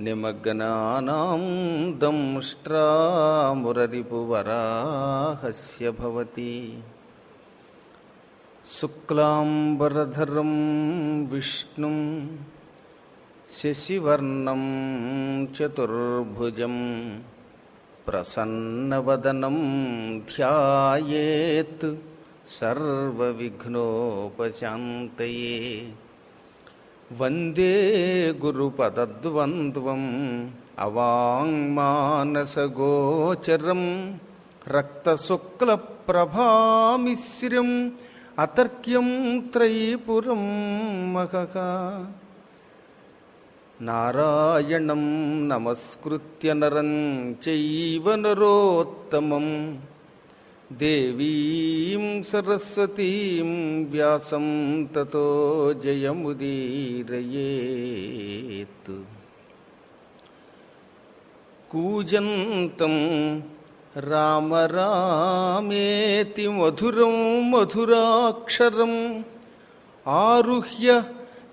निमग्नानां दंष्ट्रामुररिपुवराहस्य भवति। शुक्लाम्बरधरं विष्णुं शशिवर्णं चतुर्भुजं प्रसन्नवदनं ध्यायेत् सर्वविघ्नोपशान्तये। వందే గురుపదద్వంద్వం అవాంగ్మానసగోచరం రక్తశుక్లప్రభామిశ్రం అతర్క్యం త్రైపురం మహక నారాయణం నమస్కృత్య నరం చైవ నరోత్తమం देवीं सरस्वतीं व्यासं ततो जयमुदीरयेत्। कूजन्तं राम रामेति मधुरं मधुराक्षरम् आरुह्य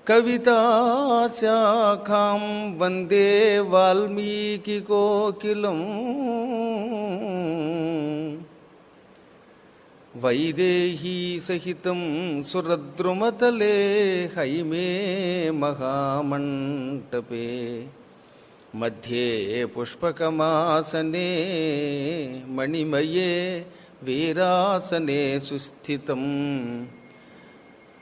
कविताशाखां वंदे वाल्मीकिकोकिलम्। వైదేహీ సహితం సురద్రుమతలే హైమే మహామంటపే. మధ్యే పుష్పకమాసనే మణిమయే వీరాసనే సుస్థితం.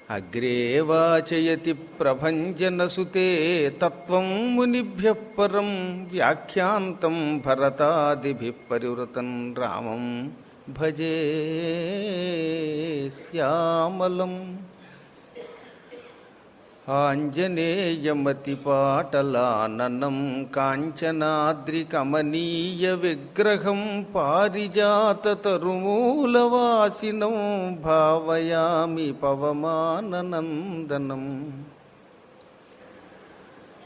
అగ్రే వాచయతి ప్రభంజనసుతే తత్వం మునిభ్య పరం వ్యాఖ్యాంతం భరతాదిభి పరివృతం రామం. భజే శ్యామలం. ఆంజనేయమతిపాటలాననం కాంచనాద్రికమనీయ విగ్రహం పారిజాతరుమూలవాసినం భావయామి పవమాననందనం.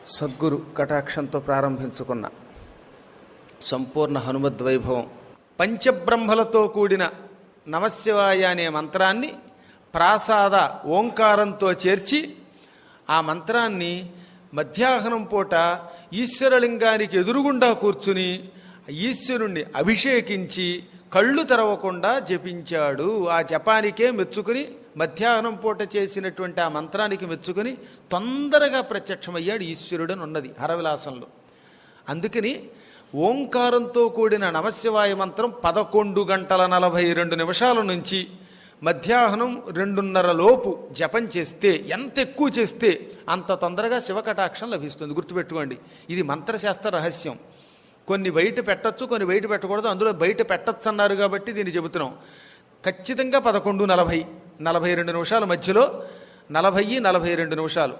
సద్గురు కటాక్షంతో ప్రారంభించుకున్న సంపూర్ణ హనుమద్వైభవం పంచబ్రహ్మలతో కూడిన నమశివాయ అనే మంత్రాన్ని ప్రాసాద ఓంకారంతో చేర్చి ఆ మంత్రాన్ని మధ్యాహ్నం పూట ఈశ్వరలింగానికి ఎదురుగుండా కూర్చుని ఈశ్వరుణ్ణి అభిషేకించి కళ్ళు తెరవకుండా జపించాడు. ఆ జపానికే మెచ్చుకుని మధ్యాహ్నం పూట చేసినటువంటి ఆ మంత్రానికి మెచ్చుకుని తొందరగా ప్రత్యక్షమయ్యాడు ఈశ్వరుడని ఉన్నది హరవిలాసంలో. అందుకని ఓంకారంతో కూడిన నమశివాయ మంత్రం పదకొండు గంటల నలభై రెండు నిమిషాల నుంచి మధ్యాహ్నం రెండున్నర లోపు జపం చేస్తే ఎంత ఎక్కువ చేస్తే అంత తొందరగా శివకటాక్షం లభిస్తుంది. గుర్తుపెట్టుకోండి ఇది మంత్రశాస్త్ర రహస్యం. కొన్ని బయట పెట్టచ్చు కొన్ని బయట పెట్టకూడదు అందులో బయట పెట్టచ్చు అన్నారు కాబట్టి దీన్ని చెబుతున్నాం. ఖచ్చితంగా పదకొండు నలభై నలభై రెండు నిమిషాల మధ్యలో నలభై నలభై రెండు నిమిషాలు.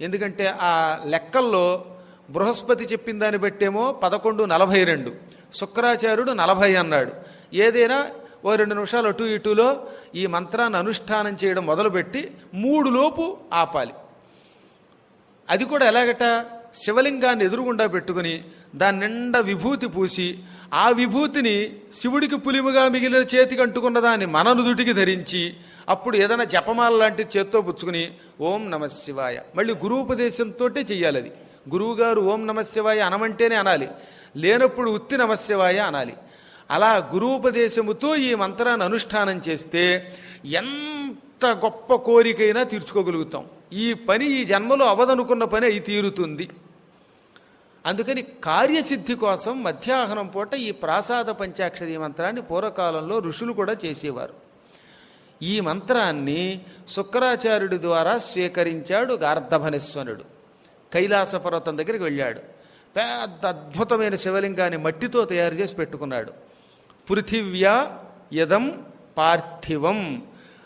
ఎందుకంటే ఆ లెక్కల్లో బృహస్పతి చెప్పిన దాన్ని బట్టేమో పదకొండు నలభై రెండు. శుక్రాచార్యుడు నలభై అన్నాడు. ఏదైనా ఓ రెండు నిమిషాలు అటు ఇటులో ఈ మంత్రాన్ని అనుష్ఠానం చేయడం మొదలుపెట్టి మూడులోపు ఆపాలి. అది కూడా ఎలాగట? శివలింగాన్ని ఎదురుగుండా పెట్టుకుని దాని నిండా విభూతి పూసి ఆ విభూతిని శివుడికి పులిముగా మిగిలిన చేతికి అంటుకున్న దాన్ని మననుదుటికి ధరించి అప్పుడు ఏదైనా జపమాల లాంటి చేత్తో పుచ్చుకుని ఓం నమ శివాయ. మళ్ళీ గురూపదేశంతో చెయ్యాలి అది గురువుగారు ఓం నమస్యవాయ అనమంటేనే అనాలి. లేనప్పుడు ఉత్తి నమస్యవాయ అనాలి. అలా గురూపదేశముతో ఈ మంత్రాన్ని అనుష్ఠానం చేస్తే ఎంత గొప్ప కోరికైనా తీర్చుకోగలుగుతాం. ఈ పని ఈ జన్మలో అవదనుకున్న పని అయి తీరుతుంది. అందుకని కార్యసిద్ధి కోసం మధ్యాహ్నం పూట ఈ ప్రాసాద పంచాక్షరి మంత్రాన్ని పూర్వకాలంలో ఋషులు కూడా చేసేవారు. ఈ మంత్రాన్ని శుక్రాచార్యుడి ద్వారా స్వీకరించాడు గార్ధభనేశ్వరుడు కైలాస పర్వతం దగ్గరికి వెళ్ళాడు. పెద్ద అద్భుతమైన శివలింగాన్ని మట్టితో తయారు చేసి పెట్టుకున్నాడు. పృథివ్యా యదం పార్థివం.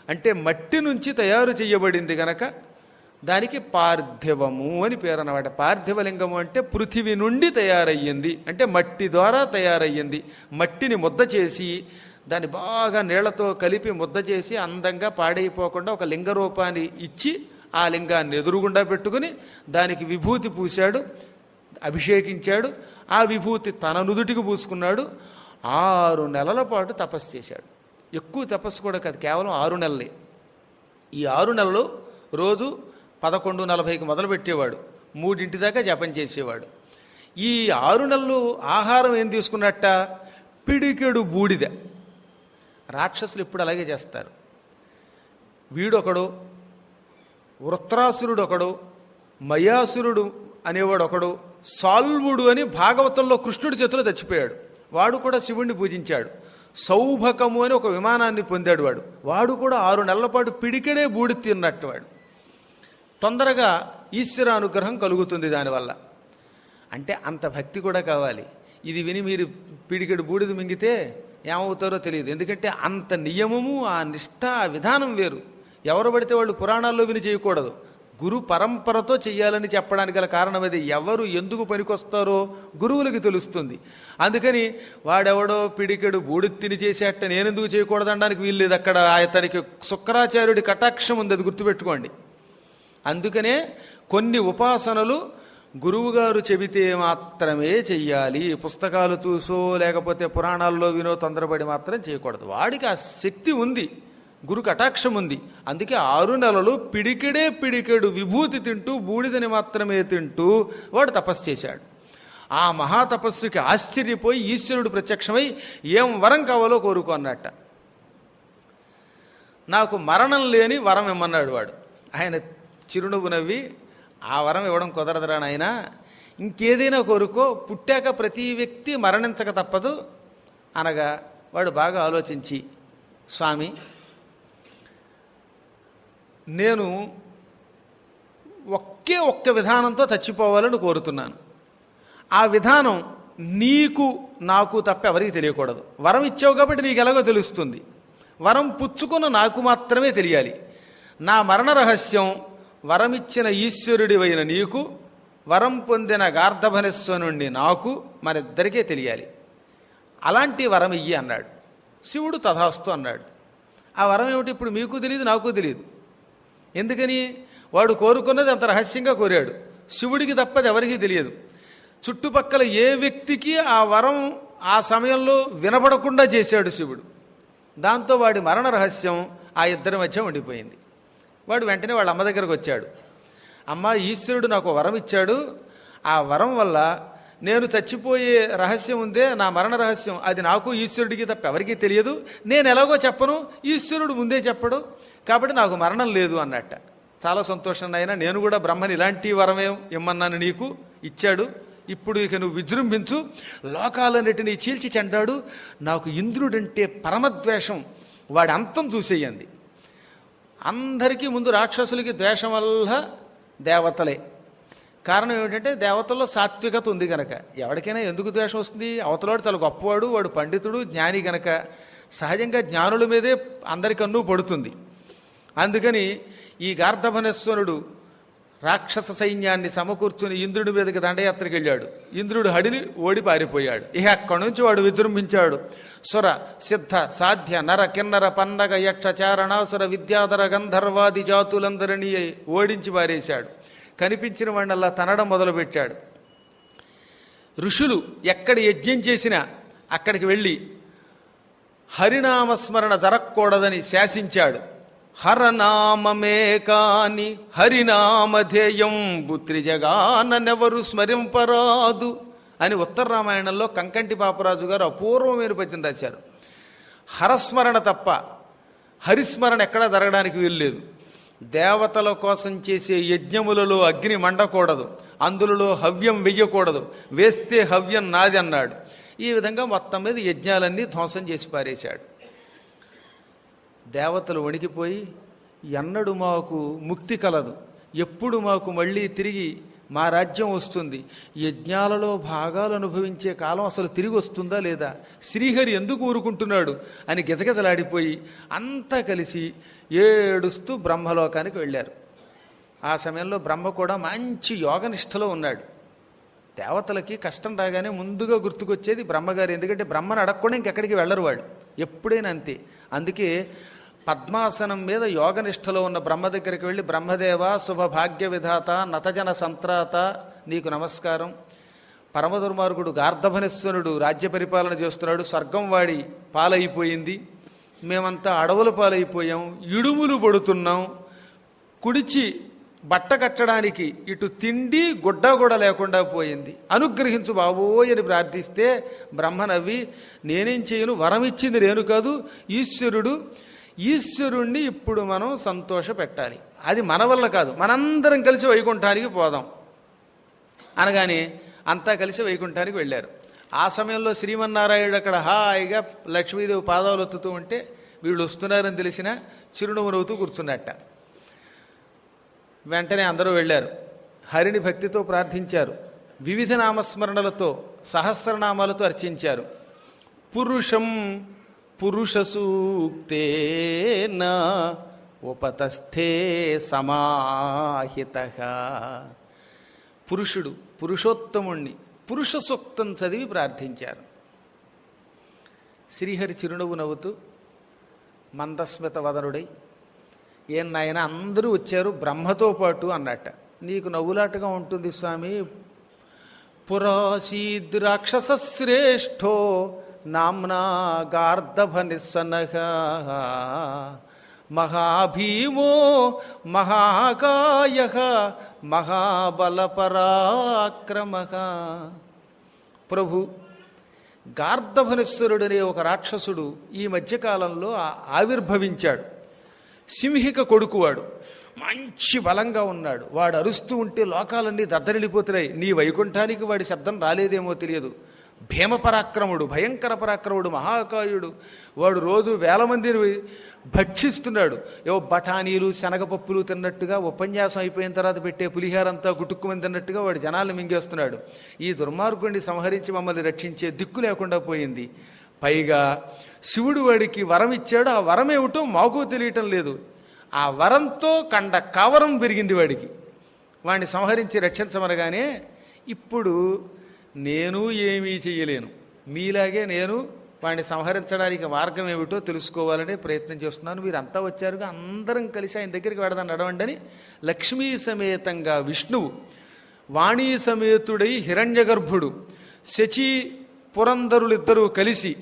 అంటే మట్టి నుంచి తయారు చేయబడింది గనక దానికి పార్థివము అని పేరు అన్నమాట. పార్థివలింగము అంటే పృథివి నుండి తయారయ్యింది. అంటే మట్టి ద్వారా తయారయ్యింది. మట్టిని ముద్ద చేసి దాన్ని బాగా నీళ్ళతో కలిపి ముద్ద చేసి అందంగా పాడైపోకుండా ఒక లింగ రూపాన్ని ఇచ్చి ఆ లింగాన్ని ఎదురుగుండా పెట్టుకుని దానికి విభూతి పూశాడు అభిషేకించాడు. ఆ విభూతి తన నుదుటికి పూసుకున్నాడు. ఆరు నెలల పాటు తపస్సు చేశాడు. ఎక్కువ తపస్సు కూడా కాదు కేవలం ఆరు నెలలే. ఈ ఆరు నెలలు రోజు పదకొండు నలభైకి మొదలుపెట్టేవాడు. మూడింటి దాకా జపం చేసేవాడు. ఈ ఆరు నెలలు ఆహారం ఏం తీసుకున్నట్ట? పిడికెడు బూడిద. రాక్షసులు ఇప్పుడు అలాగే చేస్తారు. వీడొకడు వృత్రాసురుడు ఒకడు మయాసురుడు అనేవాడు ఒకడు సాల్వుడు అని భాగవతంలో కృష్ణుడి చేతిలో చచ్చిపోయాడు. వాడు కూడా శివుణ్ణి పూజించాడు. సౌభకము అని ఒక విమానాన్ని పొందాడు వాడు. వాడు కూడా ఆరు నెలల పాటు పిడికెడే బూడి తిన్నట్టు వాడు. తొందరగా ఈశ్వర అనుగ్రహం కలుగుతుంది దానివల్ల. అంటే అంత భక్తి కూడా కావాలి. ఇది విని మీరు పిడికెడు బూడిద మింగితే ఏమవుతారో తెలియదు. ఎందుకంటే అంత నియమము ఆ నిష్ఠ ఆ విధానం వేరు. ఎవరు పడితే వాళ్ళు పురాణాల్లో విని చేయకూడదు. గురు పరంపరతో చెయ్యాలని చెప్పడానికి గల కారణం అది ఎవరు ఎందుకు పనికొస్తారో గురువులకి తెలుస్తుంది. అందుకని వాడెవడో పిడికెడు బూడిత్తిని చేసేట నేనెందుకు చేయకూడదనడానికి వీల్లేదు. అక్కడ అతనికి శుక్రాచార్యుడి కటాక్షం ఉంది అది గుర్తుపెట్టుకోండి. అందుకనే కొన్ని ఉపాసనలు గురువుగారు చెబితే మాత్రమే చెయ్యాలి. పుస్తకాలు చూసో లేకపోతే పురాణాల్లో వినో తొందరపడి మాత్రం చేయకూడదు. వాడికి ఆ శక్తి ఉంది. గురు కటాక్షం ఉంది అందుకే ఆరు నెలలు పిడికెడే పిడికెడు విభూతి తింటూ బూడిదని మాత్రమే తింటూ వాడు తపస్సు చేశాడు. ఆ మహాతపస్సుకి ఆశ్చర్యపోయి ఈశ్వరుడు ప్రత్యక్షమై ఏం వరం కావాలో కోరుకోన్నట్ట నాకు మరణం లేని వరం ఇమ్మన్నాడు వాడు. ఆయన చిరునవ్వు నవ్వి ఆ వరం ఇవ్వడం కుదరదురా నాయన. ఇంకేదైనా కోరుకో. పుట్టాక ప్రతి వ్యక్తి మరణించక తప్పదు. అనగా వాడు బాగా ఆలోచించి స్వామి నేను ఒకే ఒక్క విధానంతో చచ్చిపోవాలని కోరుతున్నాను. ఆ విధానం నీకు నాకు తప్ప ఎవరికి తెలియకూడదు. వరం ఇచ్చావు కాబట్టి నీకు ఎలాగో తెలుస్తుంది. వరం పుచ్చుకున్న నాకు మాత్రమే తెలియాలి. నా మరణ రహస్యం వరమిచ్చిన ఈశ్వరుడివైన నీకు వరం పొందిన గార్ధభనేశ్వరుణ్ణి నాకు మనిద్దరికే తెలియాలి. అలాంటి వరం ఇయ్యి అన్నాడు. శివుడు తథాస్తు అన్నాడు. ఆ వరం ఏమిటి? ఇప్పుడు మీకు తెలియదు నాకు తెలియదు ఎందుకని? వాడు కోరుకున్నది అంత రహస్యంగా కోరాడు. శివుడికి తప్పది ఎవరికీ తెలియదు. చుట్టుపక్కల ఏ వ్యక్తికి ఆ వరం ఆ సమయంలో వినపడకుండా చేశాడు శివుడు. దాంతో వాడి మరణ రహస్యం ఆ ఇద్దరి మధ్య ఉండిపోయింది. వాడు వెంటనే వాళ్ళ అమ్మ దగ్గరకు వచ్చాడు. అమ్మ ఈశ్వరుడు నాకు వరం ఇచ్చాడు. ఆ వరం వల్ల నేను చచ్చిపోయే రహస్యం ఉందే నా మరణ రహస్యం. అది నాకు ఈశ్వరుడికి తప్ప ఎవరికీ తెలియదు. నేను ఎలాగో చెప్పను ఈశ్వరుడు ముందే చెప్పడు. కాబట్టి నాకు మరణం లేదు అన్నట్ట. చాలా సంతోషం అయినా నేను కూడా బ్రహ్మని ఇలాంటి వరమే ఇమ్మన్నాను నీకు. ఇచ్చాడు. ఇప్పుడు ఇక నువ్వు విజృంభించు. లోకాలన్నిటినీ చీల్చి చెండాడు. నాకు ఇంద్రుడంటే పరమద్వేషం. వాడి అంతం చూసేయండి. అందరికీ ముందు రాక్షసులకి ద్వేషం వల్ల దేవతలే. కారణం ఏమిటంటే దేవతల్లో సాత్వికత ఉంది గనక. ఎవరికైనా ఎందుకు ద్వేషం వస్తుంది? అవతలవాడు చాలా గొప్పవాడు వాడు పండితుడు జ్ఞాని గనక. సహజంగా జ్ఞానుల మీదే అందరికన్నూ పడుతుంది. అందుకని ఈ గార్ధభనేశ్వరుడు రాక్షస సైన్యాన్ని సమకూర్చుని ఇంద్రుడి మీదకి దండయాత్రకు వెళ్ళాడు. ఇంద్రుడు హడిని ఓడి పారిపోయాడు. ఇక అక్కడి నుంచి వాడు విజృంభించాడు. సుర సిద్ధ సాధ్య నర కిన్నర పన్నగ యక్ష చారణాసుర విద్యాధర గంధర్వాది జాతులందరినీ ఓడించి పారేశాడు. కనిపించిన వాడినల్లా తనడం మొదలుపెట్టాడు. ఋషులు ఎక్కడ యజ్ఞం చేసినా అక్కడికి వెళ్ళి హరినామస్మరణ జరగకూడదని శాసించాడు. హరనామమే కాని హరినామధేయం బుత్రిజగాననెవరు స్మరింపరాదు అని ఉత్తర రామాయణంలో కంకంటి పాపరాజు గారు అపూర్వమైన పద్యం రాశారు. హరస్మరణ తప్ప హరిస్మరణ ఎక్కడా జరగడానికి వీల్లేదు. దేవతల కోసం చేసే యజ్ఞములలో అగ్ని మండకూడదు. అందులో హవ్యం వెయ్యకూడదు. వేస్తే హవ్యం నాది అన్నాడు. ఈ విధంగా మొత్తం మీద యజ్ఞాలన్నీ ధ్వంసం చేసి పారేశాడు. దేవతలు వణికిపోయి ఎన్నడు మాకు ముక్తి కలదు. ఎప్పుడు మాకు మళ్ళీ తిరిగి మా రాజ్యం వస్తుంది. యజ్ఞాలలో భాగాలు అనుభవించే కాలం అసలు తిరిగి వస్తుందా లేదా? శ్రీహరి ఎందుకు ఊరుకుంటున్నాడు? అని గిజగిజలాడిపోయి అంతా కలిసి ఏడుస్తూ బ్రహ్మలోకానికి వెళ్ళారు. ఆ సమయంలో బ్రహ్మ కూడా మంచి యోగనిష్టలో ఉన్నాడు. దేవతలకి కష్టం రాగానే ముందుగా గుర్తుకొచ్చేది బ్రహ్మగారు. ఎందుకంటే బ్రహ్మను అడగకుండా ఇంకెక్కడికి వెళ్ళరు వాళ్ళు. ఎప్పుడైనా అంతే. అందుకే పద్మాసనం మీద యోగనిష్టలో ఉన్న బ్రహ్మ దగ్గరికి వెళ్ళి బ్రహ్మదేవ శుభ భాగ్య విధాత నతజన సంత్రాత నీకు నమస్కారం. పరమదుర్మార్గుడు గార్ధభనేశ్వరుడు రాజ్య పరిపాలన చేస్తున్నాడు స్వర్గం వాడి పాలైపోయింది. మేమంతా అడవుల పాలైపోయాం ఇడుములు పడుతున్నాం. కుడిచి బట్ట కట్టడానికి ఇటు తిండి గుడ్డ కూడా లేకుండా పోయింది. అనుగ్రహించు బాబోయ్ అని ప్రార్థిస్తే బ్రహ్మ నవ్వి నేనేం చేయను వరం ఇచ్చింది నేను కాదు ఈశ్వరుడు ఈశ్వరుణ్ణి ఇప్పుడు మనం సంతోష పెట్టాలి అది మన వల్ల కాదు. మనందరం కలిసి వైకుంఠానికి పోదాం. అనగానే అంతా కలిసి వైకుంఠానికి వెళ్ళారు. ఆ సమయంలో శ్రీమన్నారాయణుడు అక్కడ హాయిగా లక్ష్మీదేవి పాదాలు ఒత్తుతూ ఉంటే వీళ్ళు వస్తున్నారని తెలిసిన చిరునవ్వు నవ్వుతూ కూర్చున్నట్ట. వెంటనే అందరూ వెళ్ళారు. హరిని భక్తితో ప్రార్థించారు. వివిధ నామస్మరణలతో సహస్రనామాలతో అర్చించారు. పురుషం పురుషసూక్తేన ఉపతస్థే సమాహిత. పురుషుడు పురుషోత్తముణ్ణి పురుష సూక్తం చదివి ప్రార్థించారు. శ్రీహరి చిరునవ్వు నవ్వుతూ మందస్మిత వదనుడై ఏం నాయన అందరూ వచ్చారు బ్రహ్మతో పాటు అన్నట్ట. నీకు నవ్వులాటగా ఉంటుంది స్వామి. పురాసీద్ రాక్షస శ్రేష్ఠో నామ్నా గార్ధభ నిస్సనగ మహాభీమో మహాకాయ మహాబలపరాక్రమ. ప్రభు గార్ధభనేశ్వరుడనే ఒక రాక్షసుడు ఈ మధ్యకాలంలో ఆవిర్భవించాడు. సింహిక కొడుకువాడు. మంచి బలంగా ఉన్నాడు. వాడు అరుస్తూ ఉంటే లోకాలన్నీ దద్దరిల్లిపోతున్నాయి. నీ వైకుంఠానికి వాడి శబ్దం రాలేదేమో తెలియదు. భీమ పరాక్రముడు భయంకర పరాక్రముడు మహాకాయుడు. వాడు రోజు వేల మందిని భక్షిస్తున్నాడు. ఏవో బఠానీలు శనగపప్పులు తిన్నట్టుగా ఉపన్యాసం అయిపోయిన తర్వాత పెట్టే పులిహారంతా గుటుక్కుమని తిన్నట్టుగా వాడు జనాలను మింగేస్తున్నాడు. ఈ దుర్మార్గుడిని సంహరించి మమ్మల్ని రక్షించే దిక్కు లేకుండా పోయింది. పైగా శివుడు వాడికి వరం ఇచ్చాడు. ఆ వరం ఏమిటో మాకు తెలియటం లేదు. ఆ వరంతో కండ కవరం పెరిగింది వాడికి. వాడిని సంహరించి రక్షించమనగానే ఇప్పుడు నేను ఏమీ చేయలేను మీలాగే నేను వాడిని సంహరించడానికి మార్గం ఏమిటో తెలుసుకోవాలనే ప్రయత్నం చేస్తున్నాను. మీరంతా వచ్చారుగా అందరం కలిసి ఆయన దగ్గరికి వెడదాం నడవండి అని లక్ష్మీ సమేతంగా విష్ణువు వాణీ సమేతుడై హిరణ్యగర్భుడు శచి పురంధరులిద్దరూ కలిసి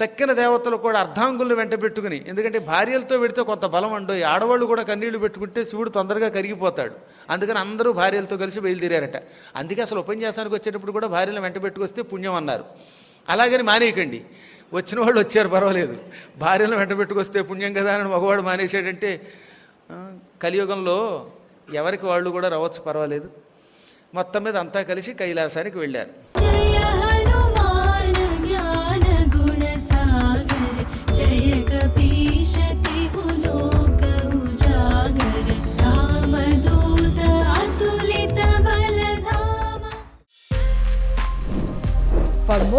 తక్కిన దేవతలు కూడా అర్ధాంగులను వెంట పెట్టుకుని ఎందుకంటే భార్యలతో పెడితే కొంత బలం అండు ఆడవాళ్ళు కూడా కన్నీళ్ళు పెట్టుకుంటే శివుడు తొందరగా కరిగిపోతాడు. అందుకని అందరూ భార్యలతో కలిసి బయలుదేరారట. అందుకే అసలు ఉపన్యాసానికి వచ్చేటప్పుడు కూడా భార్యలను వెంట పెట్టుకొస్తే పుణ్యం అన్నారు. అలాగని మానేయకండి. వచ్చిన వాళ్ళు వచ్చారు పర్వాలేదు. భార్యలను వెంట పెట్టుకొస్తే పుణ్యం కదా అని మగవాడు మానేసాడంటే కలియుగంలో ఎవరికి వాళ్ళు కూడా రావచ్చు పర్వాలేదు. మొత్తం మీద అంతా కలిసి కైలాసానికి వెళ్ళారు.